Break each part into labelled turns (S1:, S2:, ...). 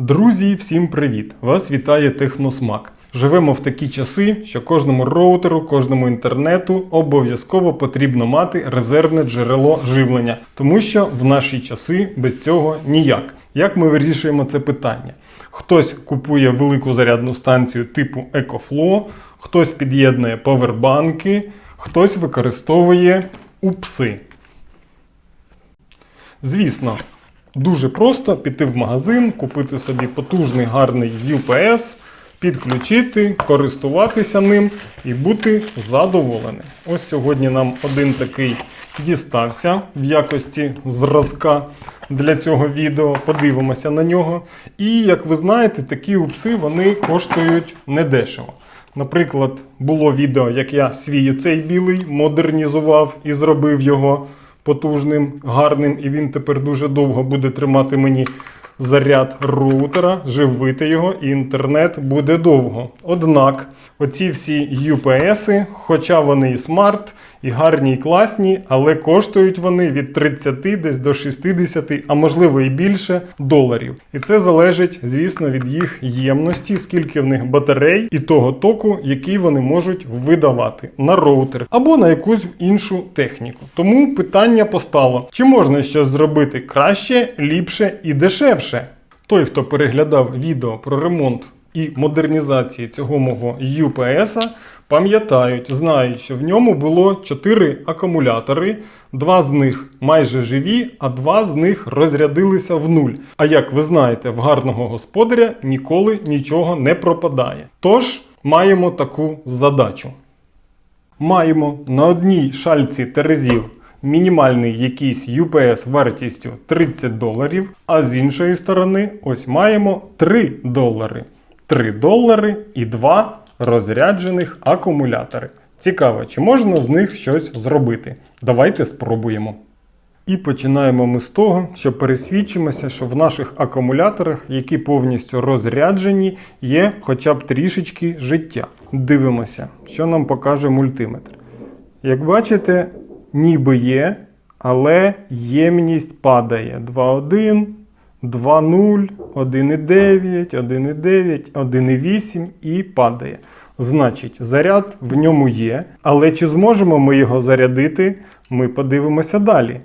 S1: Друзі, всім привіт! Вас вітає Техносмак. Живемо в такі часи, що кожному роутеру, кожному інтернету обов'язково потрібно мати резервне джерело живлення, тому що в наші часи без цього ніяк. Як ми вирішуємо це питання? Хтось купує велику зарядну станцію типу EcoFlow, хтось під'єднує повербанки, хтось використовує упси. Звісно, дуже просто піти в магазин, купити собі потужний гарний UPS, підключити, користуватися ним і бути задоволеним. Ось сьогодні нам один такий дістався в якості зразка для цього відео. Подивимося на нього. І як ви знаєте, такі упси вони коштують недешево. Наприклад, було відео, як я свій цей білий модернізував і зробив його потужним, гарним, і він тепер дуже довго буде тримати мені заряд роутера, живити його, і інтернет буде довго. Однак, оці всі UPS, хоча вони і смарт, і гарні, і класні, але коштують вони від 30 десь до 60, а можливо і більше доларів. І це залежить, звісно, від їх ємності, скільки в них батарей і того току, який вони можуть видавати на роутер або на якусь іншу техніку. Тому питання постало: чи можна щось зробити краще, ліпше і дешевше? Той, хто переглядав відео про ремонт і модернізації цього мого UPS, пам'ятають, знають, що в ньому було 4 акумулятори, два з них майже живі, а два з них розрядилися в нуль. А як ви знаєте, в гарного господаря ніколи нічого не пропадає. Тож маємо таку задачу. Маємо на одній шальці терезів мінімальний якийсь UPS вартістю 30 доларів, а з іншої сторони, ось маємо 3 долари. 3 долари і 2 розряджених акумулятори. Цікаво, чи можна з них щось зробити? Давайте спробуємо. І починаємо ми з того, що пересвідчимося, що в наших акумуляторах, які повністю розряджені, є хоча б трішечки життя. Дивимося, що нам покаже мультиметр. Як бачите, ніби є, але ємність падає 2,1, 2,0, 1,9, 1,9, 1,8 і падає. Значить, заряд в ньому є, але чи зможемо ми його зарядити, ми подивимося далі.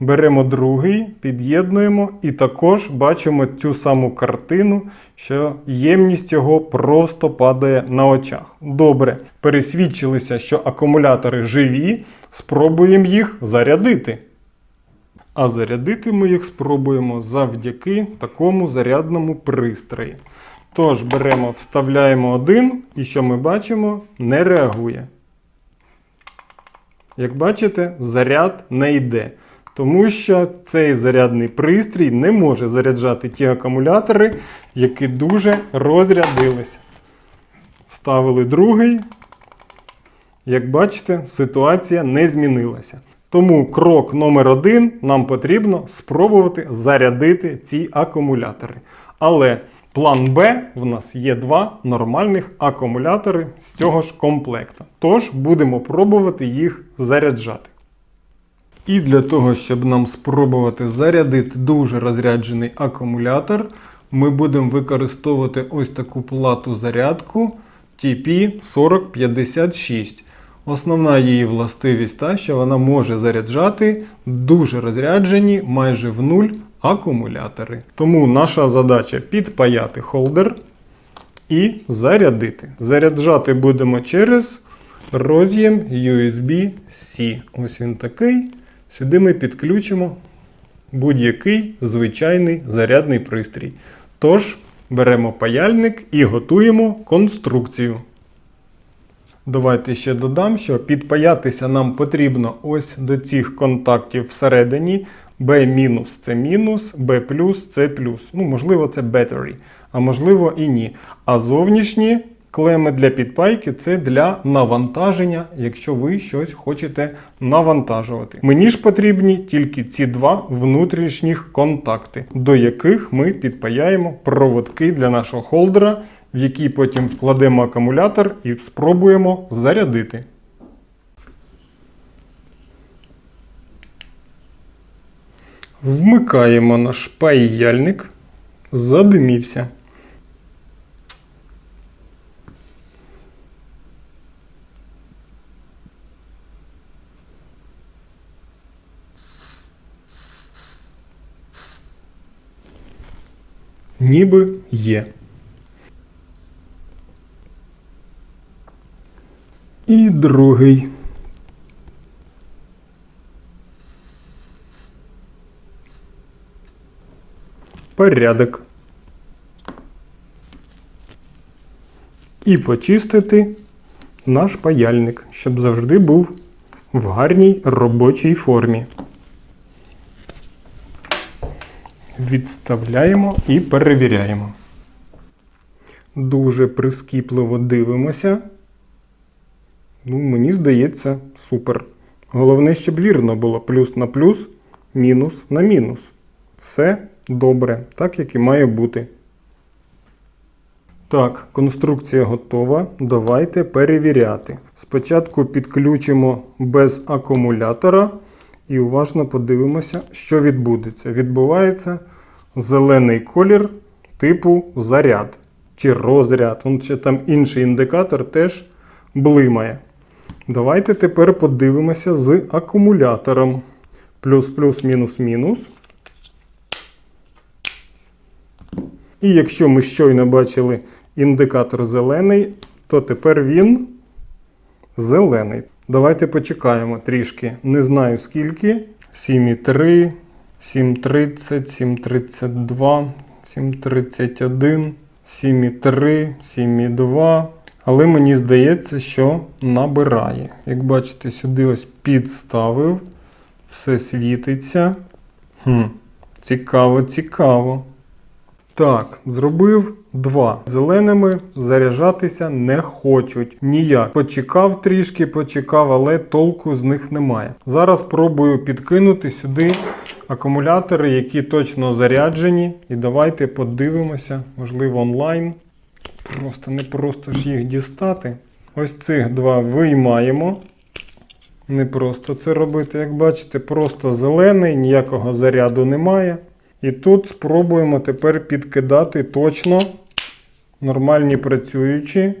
S1: Беремо другий, під'єднуємо і також бачимо цю саму картину, що ємність його просто падає на очах. Добре, пересвідчилися, що акумулятори живі, спробуємо їх зарядити. А зарядити ми їх спробуємо завдяки такому зарядному пристрої. Тож беремо, вставляємо один, і що ми бачимо, не реагує. Як бачите, заряд не йде. Тому що цей зарядний пристрій не може заряджати ті акумулятори, які дуже розрядилися. Вставили другий. Як бачите, ситуація не змінилася. Тому крок номер один нам потрібно спробувати зарядити ці акумулятори. Але план Б в нас є два нормальних акумулятори з цього ж комплекта. Тож будемо пробувати їх заряджати. І для того, щоб нам спробувати зарядити дуже розряджений акумулятор, ми будемо використовувати ось таку плату зарядку TP4056. Основна її властивість та, що вона може заряджати дуже розряджені майже в нуль акумулятори. Тому наша задача підпаяти холдер і зарядити. Заряджати будемо через роз'єм USB-C. Ось він такий. Сюди ми підключимо будь-який звичайний зарядний пристрій. Тож беремо паяльник і готуємо конструкцію. Давайте ще додам, що підпаятися нам потрібно ось до цих контактів всередині. B- це мінус, B це плюс. Ну, можливо, це battery, а можливо і ні. А зовнішні клеми для підпайки це для навантаження, якщо ви щось хочете навантажувати. Мені ж потрібні тільки ці два внутрішніх контакти, до яких ми підпаяємо проводки для нашого холдера, в який потім вкладемо акумулятор і спробуємо зарядити. Вмикаємо наш паяльник. задимівся. Ніби є. І другий. Порядок. І почистити наш паяльник, щоб завжди був в гарній робочій формі. Відставляємо і перевіряємо. Дуже прискіпливо дивимося. Ну, мені здається, супер. Головне, щоб вірно було плюс на плюс, мінус на мінус. Все добре, так як і має бути. Так, конструкція готова. Давайте перевіряти. Спочатку підключимо без акумулятора і уважно подивимося, що відбудеться. Відбувається зелений колір типу заряд чи розряд. Вон ще там інший індикатор теж блимає. Давайте тепер подивимося з акумулятором. Плюс, плюс, мінус, мінус. І якщо ми щойно бачили індикатор зелений, то тепер він зелений. Давайте почекаємо трішки. Не знаю скільки. 7,3, 7,30, 7,32, 7,31, 7,3, 7,2. Але мені здається, що набирає. Як бачите, сюди ось підставив. Все світиться. Хм, Цікаво, цікаво. Так, зробив два. Зеленими заряджатися не хочуть. Ніяк. Почекав трішки, почекав, але толку з них немає. Зараз спробую підкинути сюди акумулятори, які точно заряджені. І давайте подивимося, можливо, онлайн. Просто не просто ж їх дістати. Ось цих два виймаємо. Не просто це робити, як бачите, просто зелений, ніякого заряду немає. І тут спробуємо тепер підкидати точно нормальні працюючі.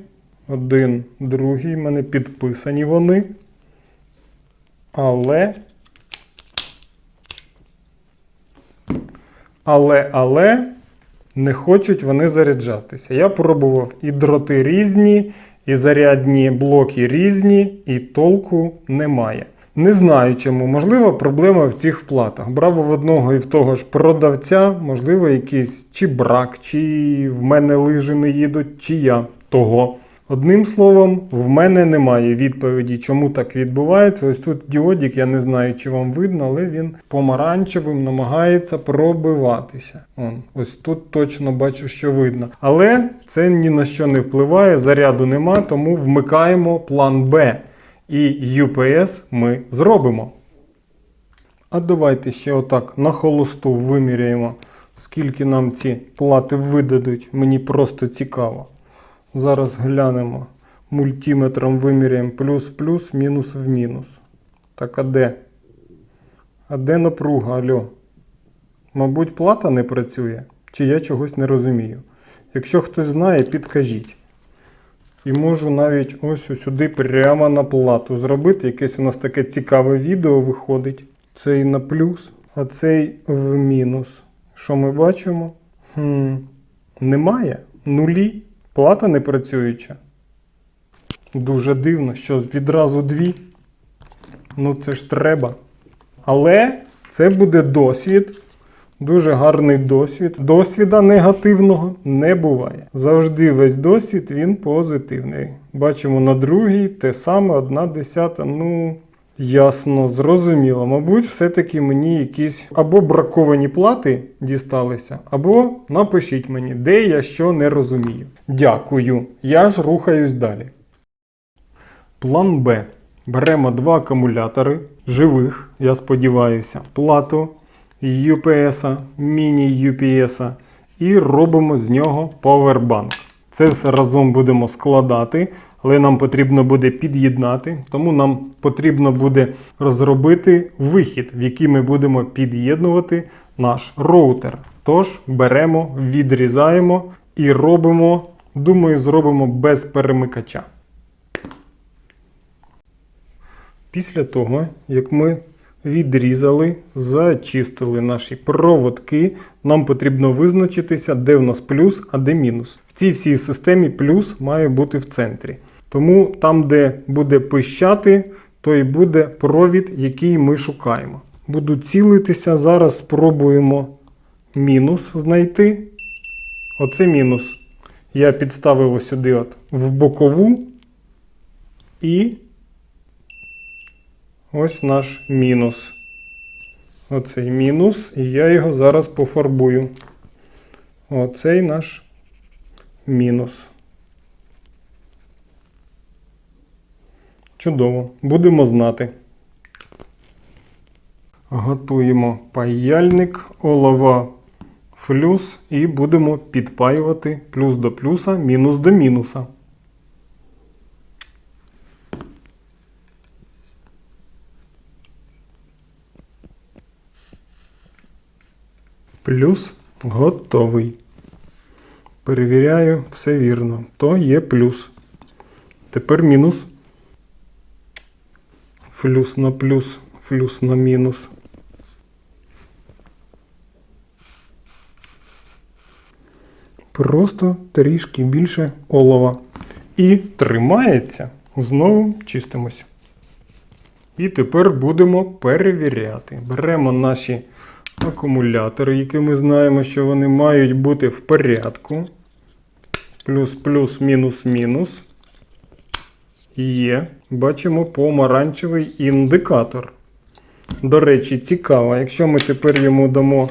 S1: Один, другий, в мене підписані вони. Але. Але, але не хочуть вони заряджатися. Я пробував і дроти різні, і зарядні блоки різні, і толку немає. Не знаю чому. Можливо, проблема в цих вплатах. Брав в одного і в того ж продавця, можливо, якийсь чи брак, чи в мене лижі не їдуть, чи я того. Одним словом, в мене немає відповіді, чому так відбувається. Ось тут діодік, я не знаю, чи вам видно, але він помаранчевим намагається пробиватися. Он, ось тут точно бачу, що видно. Але це ні на що не впливає, заряду нема, тому вмикаємо план Б. І UPS ми зробимо. А давайте ще отак на холосту виміряємо, скільки нам ці плати видадуть. Мені просто цікаво. Зараз глянемо. Мультиметром виміряємо плюс в плюс, мінус в мінус. Так, а де? А де напруга, альо? Мабуть, плата не працює, чи я чогось не розумію. Якщо хтось знає, підкажіть. І можу навіть ось сюди прямо на плату зробити. Якесь у нас таке цікаве відео виходить. Цей на плюс, а цей в мінус. Що ми бачимо? Хм, Немає. Нулі. Плата не працююча. Дуже дивно, що відразу дві. Ну це ж треба. Але це буде досвід. Дуже гарний досвід. Досвіда негативного не буває. Завжди весь досвід він позитивний. Бачимо на другій те саме, одна десята. Ну, ясно, зрозуміло. Мабуть, все-таки мені якісь або браковані плати дісталися, або напишіть мені, де я що не розумію. Дякую. Я ж рухаюсь далі. План Б. Беремо два акумулятори живих, я сподіваюся, плату UPS, міні-UPS і робимо з нього повербанк. Це все разом будемо складати, але нам потрібно буде під'єднати, тому нам потрібно буде розробити вихід, в який ми будемо під'єднувати наш роутер. Тож беремо, відрізаємо і робимо, думаю, зробимо без перемикача. Після того, як ми відрізали, зачистили наші проводки, нам потрібно визначитися, де в нас плюс, а де мінус. В цій всій системі плюс має бути в центрі. Тому там, де буде пищати, то і буде провід, який ми шукаємо. Буду цілитися, зараз спробуємо мінус знайти. Оце мінус. Я підставив сюди от в бокову і ось наш мінус. Оцей мінус, і я його зараз пофарбую. Оцей наш мінус. Чудово, будемо знати. Готуємо паяльник, олова флюс і будемо підпаювати плюс до плюса, мінус до мінуса. Плюс готовий. Перевіряю, все вірно. То є плюс. Тепер мінус. Флюс на плюс, флюс на мінус. Просто трішки більше олова. І тримається. Знову чистимось. І тепер будемо перевіряти. Беремо наші акумулятори, які ми знаємо, що вони мають бути в порядку. Плюс, плюс, мінус, мінус. Є. Бачимо помаранчевий індикатор. До речі, цікаво, якщо ми тепер йому дамо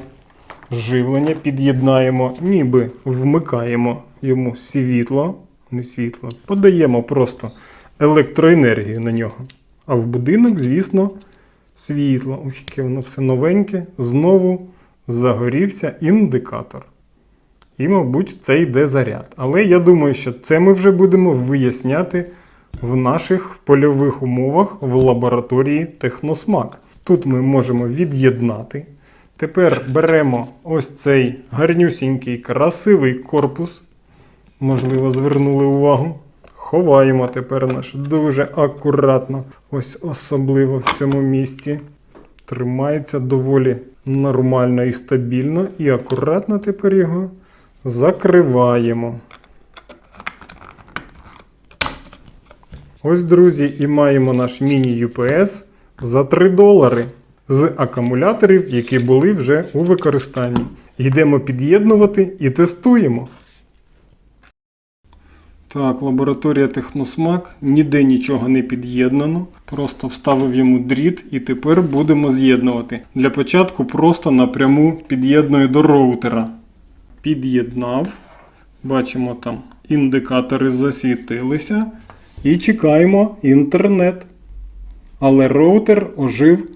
S1: живлення, під'єднаємо, ніби вмикаємо йому світло, не світло, подаємо просто електроенергію на нього. А в будинок, звісно, світло. Ось яке воно все новеньке. Знову загорівся індикатор. І, мабуть, це йде заряд. Але я думаю, що це ми вже будемо виясняти в наших польових умовах в лабораторії Техносмак. Тут ми можемо від'єднати. Тепер беремо ось цей гарнюсінький красивий корпус. Можливо, звернули увагу. Ховаємо тепер наш дуже акуратно. Ось особливо в цьому місці. Тримається доволі нормально і стабільно. І акуратно тепер його закриваємо. Ось, друзі, і маємо наш міні-UPS за 3 долари з акумуляторів, які були вже у використанні. Йдемо під'єднувати і тестуємо. Так, лабораторія Техносмак, ніде нічого не під'єднано. Просто вставив йому дріт і тепер будемо з'єднувати. Для початку просто напряму під'єдную до роутера. Під'єднав. Бачимо там індикатори засвітилися. І чекаємо інтернет. Але роутер ожив.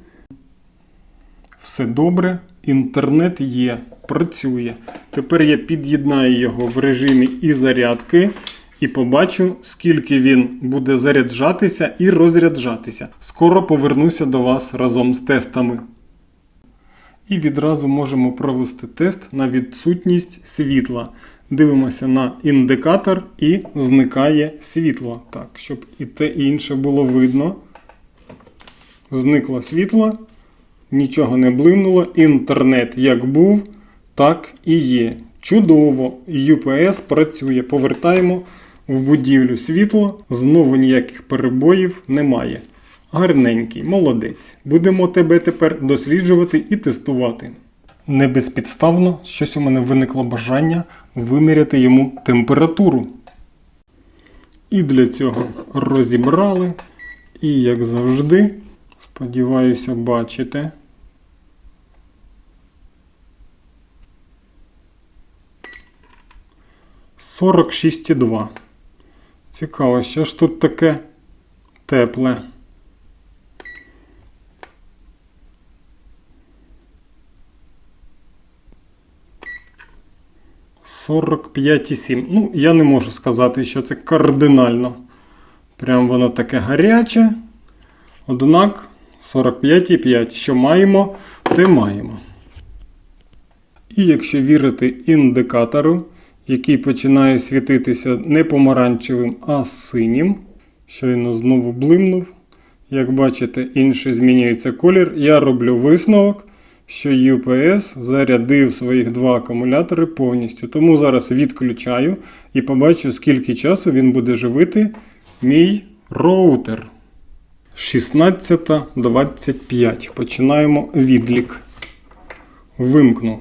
S1: Все добре, інтернет є, працює. Тепер я під'єднаю його в режимі і зарядки. І побачу, скільки він буде заряджатися і розряджатися. Скоро повернуся до вас разом з тестами. І відразу можемо провести тест на відсутність світла. Дивимося на індикатор і зникає світло. Так, щоб і те і інше було видно. Зникло світло, нічого не блимнуло. Інтернет як був, так і є. Чудово! UPS працює. Повертаємо в будівлю світло. Знову ніяких перебоїв немає. Гарненький, молодець. Будемо тебе тепер досліджувати і тестувати. Не безпідставно, щось у мене виникло бажання виміряти йому температуру. І для цього розібрали. І, як завжди, сподіваюся, бачите. Сорок. Цікаво, що ж тут таке тепле. Сорок п'ять і сім. Ну, я не можу сказати, що це кардинально. Прям воно таке гаряче. Однак 45,5. Що маємо, те маємо. І якщо вірити індикатору, який починає світитися не помаранчевим, а синім, щойно знову блимнув. Як бачите, інший змінюється колір. Я роблю висновок, що UPS зарядив своїх два акумулятори повністю. Тому зараз відключаю і побачу, скільки часу він буде живити мій роутер. 16.25. Починаємо відлік. Вимкну.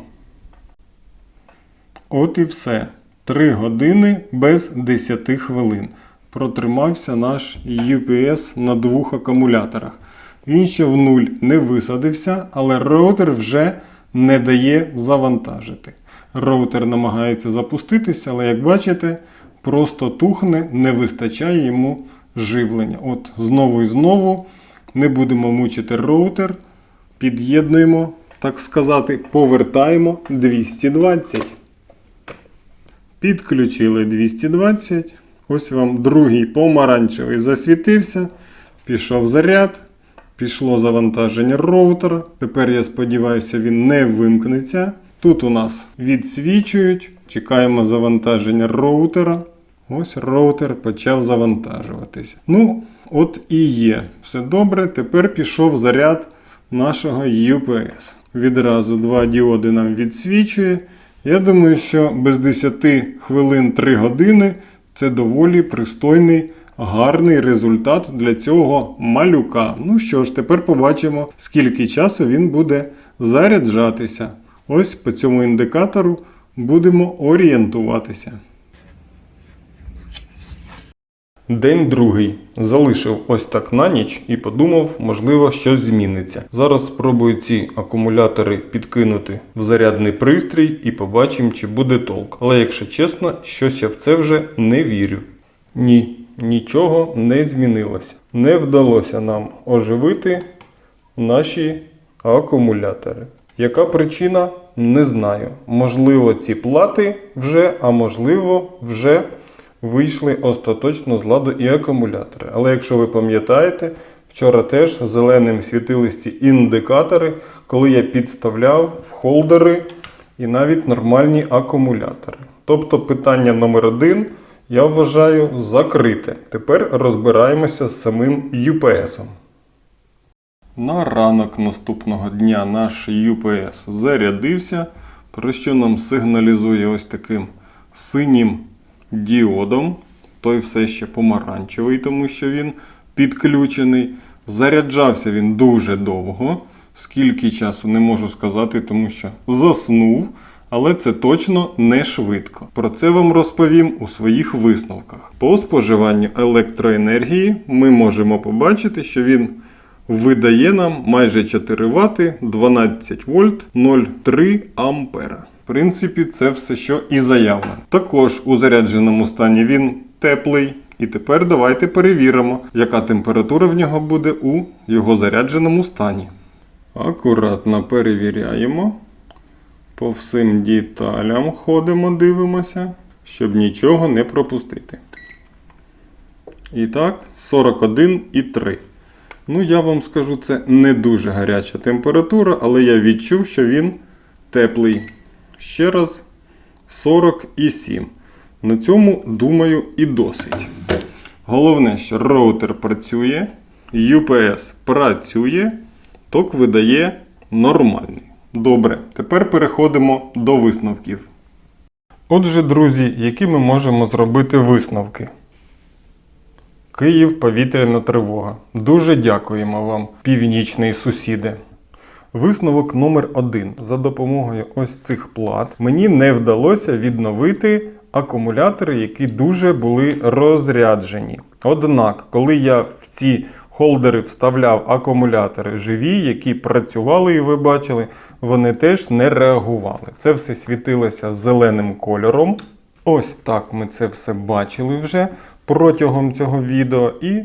S1: От і все. 3 години без 10 хвилин. Протримався наш UPS на двох акумуляторах. Він ще в нуль не висадився, але роутер вже не дає завантажити. Роутер намагається запуститися, але як бачите, просто тухне, не вистачає йому живлення. От знову і знову не будемо мучити роутер, під'єднуємо, так сказати, повертаємо 220. Підключили 220. Ось вам другий помаранчевий засвітився. Пішов заряд. Пішло завантаження роутера. Тепер я сподіваюся, він не вимкнеться. Тут у нас відсвічують. Чекаємо завантаження роутера. Ось роутер почав завантажуватися. Ну, от і є. Все добре. Тепер пішов заряд нашого UPS. Відразу два діоди нам відсвічує. Я думаю, що без 10 хвилин 3 години це доволі пристойний, гарний результат для цього малюка. Ну що ж, тепер побачимо, скільки часу він буде заряджатися. Ось по цьому індикатору будемо орієнтуватися. День другий. Залишив ось так на ніч і подумав, можливо, щось зміниться. Зараз спробую ці акумулятори підкинути в зарядний пристрій і побачимо, чи буде толк. Але якщо чесно, щось я в це вже не вірю. Ні, нічого не змінилося. Не вдалося нам оживити наші акумулятори. Яка причина? Не знаю. Можливо, ці плати вже, а можливо, вже вийшли остаточно з ладу і акумулятори. Але якщо ви пам'ятаєте, вчора теж зеленим світились ці індикатори, коли я підставляв в холдери і навіть нормальні акумулятори. Тобто питання номер один я вважаю закрите. Тепер розбираємося з самим UPS. На ранок наступного дня наш UPS зарядився, про що нам сигналізує ось таким синім діодом. Той все ще помаранчевий, тому що він підключений. Заряджався він дуже довго. Скільки часу не можу сказати, тому що заснув. Але це точно не швидко. Про це вам розповім у своїх висновках. По споживанню електроенергії ми можемо побачити, що він видає нам майже 4 Вт 12 вольт 0,3 ампера. В принципі, це все, що і заявлено. Також у зарядженому стані він теплий. І тепер давайте перевіримо, яка температура в нього буде у його зарядженому стані. Акуратно перевіряємо. По всім деталям ходимо, дивимося, щоб нічого не пропустити. І так, 41,3. Ну, я вам скажу, це не дуже гаряча температура, але я відчув, що він теплий. Ще раз 47. На цьому, думаю, і досить. Головне, що роутер працює, UPS працює, ток видає нормальний. Добре, тепер переходимо до висновків. Отже, друзі, які ми можемо зробити висновки? Київ повітряна тривога. Дуже дякуємо вам, північний сусіди. Висновок номер один. За допомогою ось цих плат мені не вдалося відновити акумулятори, які дуже були розряджені. Однак, коли я в ці холдери вставляв акумулятори живі, які працювали, і ви бачили, вони теж не реагували. Це все світилося зеленим кольором. Ось так ми це все бачили вже протягом цього відео, і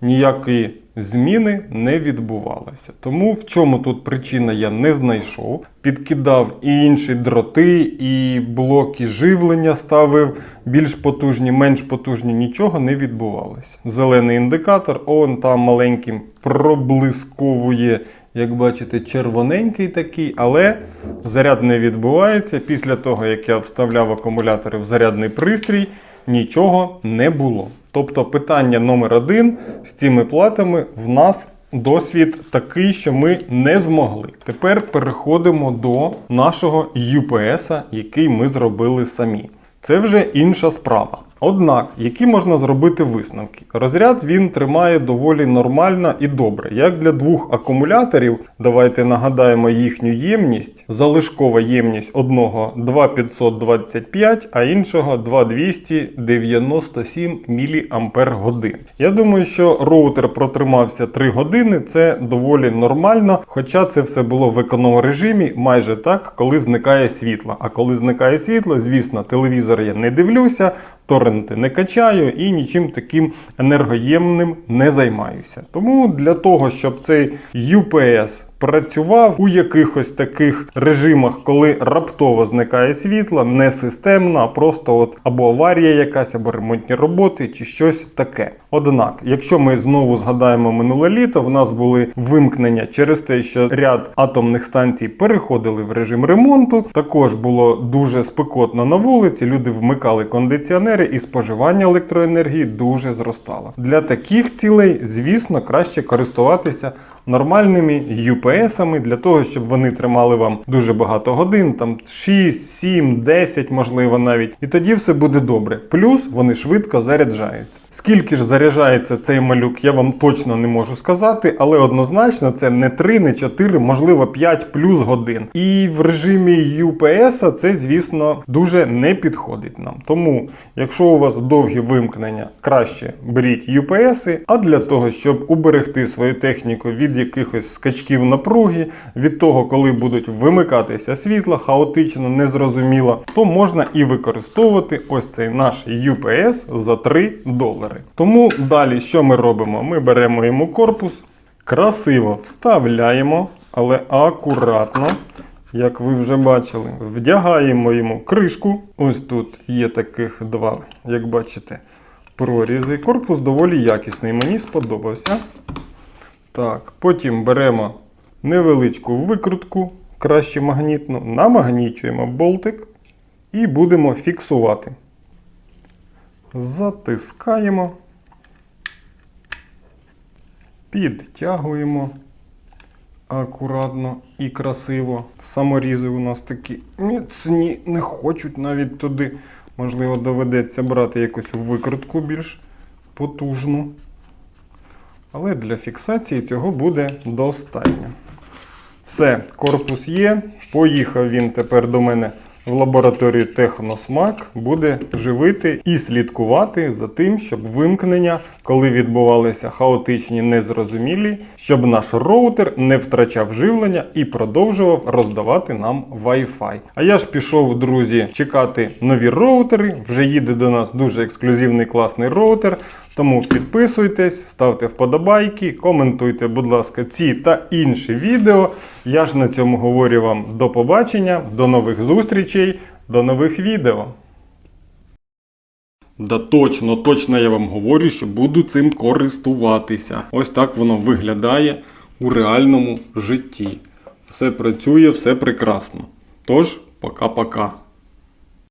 S1: ніякі зміни не відбувалося. Тому в чому тут причина я не знайшов. Підкидав і інші дроти, і блоки живлення ставив більш потужні, менш потужні, нічого не відбувалося. Зелений індикатор, он там маленьким проблисковує Як бачите, червоненький такий, але заряд не відбувається. Після того, як я вставляв акумулятори в зарядний пристрій, нічого не було. Тобто питання номер один з цими платами в нас досвід такий, що ми не змогли. Тепер переходимо до нашого UPS, який ми зробили самі. Це вже інша справа. Однак, які можна зробити висновки? Розряд він тримає доволі нормально і добре. Як для двох акумуляторів, давайте нагадаємо їхню ємність. Залишкова ємність одного 2525, а іншого 2297 мАч. Я думаю, що роутер протримався 3 години, це доволі нормально, хоча це все було в економ режимі майже так, коли зникає світло. А коли зникає світло, звісно, телевізор я не дивлюся, торренти не качаю і нічим таким енергоємним не займаюся. Тому для того, щоб цей UPS працював у якихось таких режимах, коли раптово зникає світло, не системно, а просто от або аварія якась, або ремонтні роботи, чи щось таке. Однак, якщо ми знову згадаємо минуле літо, в нас були вимкнення через те, що ряд атомних станцій переходили в режим ремонту. Також було дуже спекотно на вулиці. Люди вмикали кондиціонери, і споживання електроенергії дуже зростало. Для таких цілей, звісно, краще користуватися нормальними UPS-ами для того, щоб вони тримали вам дуже багато годин, там 6, 7, 10, можливо, навіть. І тоді все буде добре. Плюс вони швидко заряджаються. Скільки ж заряджається цей малюк, я вам точно не можу сказати, але однозначно це не 3, не 4, можливо 5 плюс годин. І в режимі UPS це, звісно, дуже не підходить нам. Тому, якщо у вас довгі вимкнення, краще беріть UPS, а для того, щоб уберегти свою техніку якихось скачків напруги, від того, коли будуть вимикатися світла, хаотично, незрозуміло, то можна і використовувати ось цей наш UPS за 3 долари. Тому далі, що ми робимо? Ми беремо йому корпус, красиво вставляємо, але акуратно. Як ви вже бачили, вдягаємо йому кришку. Ось тут є таких два, як бачите, прорізи. Корпус доволі якісний, мені сподобався. Так, потім беремо невеличку викрутку, краще магнітну, намагнічуємо болтик і будемо фіксувати. Затискаємо, підтягуємо акуратно і красиво. Саморізи у нас такі міцні, не хочуть навіть туди. Можливо, доведеться брати якусь викрутку більш потужну. Але для фіксації цього буде достатньо. Все, корпус є. Поїхав він тепер до мене в лабораторію Техносмак, буде живити і слідкувати за тим, щоб вимкнення, коли відбувалися хаотичні незрозумілі, щоб наш роутер не втрачав живлення і продовжував роздавати нам Wi-Fi. А я ж пішов, друзі, чекати нові роутери. Вже їде до нас дуже ексклюзивний класний роутер. Тому підписуйтесь, ставте вподобайки, коментуйте, будь ласка, ці та інші відео. Я ж на цьому говорю вам до побачення, до нових зустрічей, до нових відео. Да точно, точно я вам говорю, що буду цим користуватися. Ось так воно виглядає у реальному житті. Все працює, все прекрасно. Тож, пока-пока.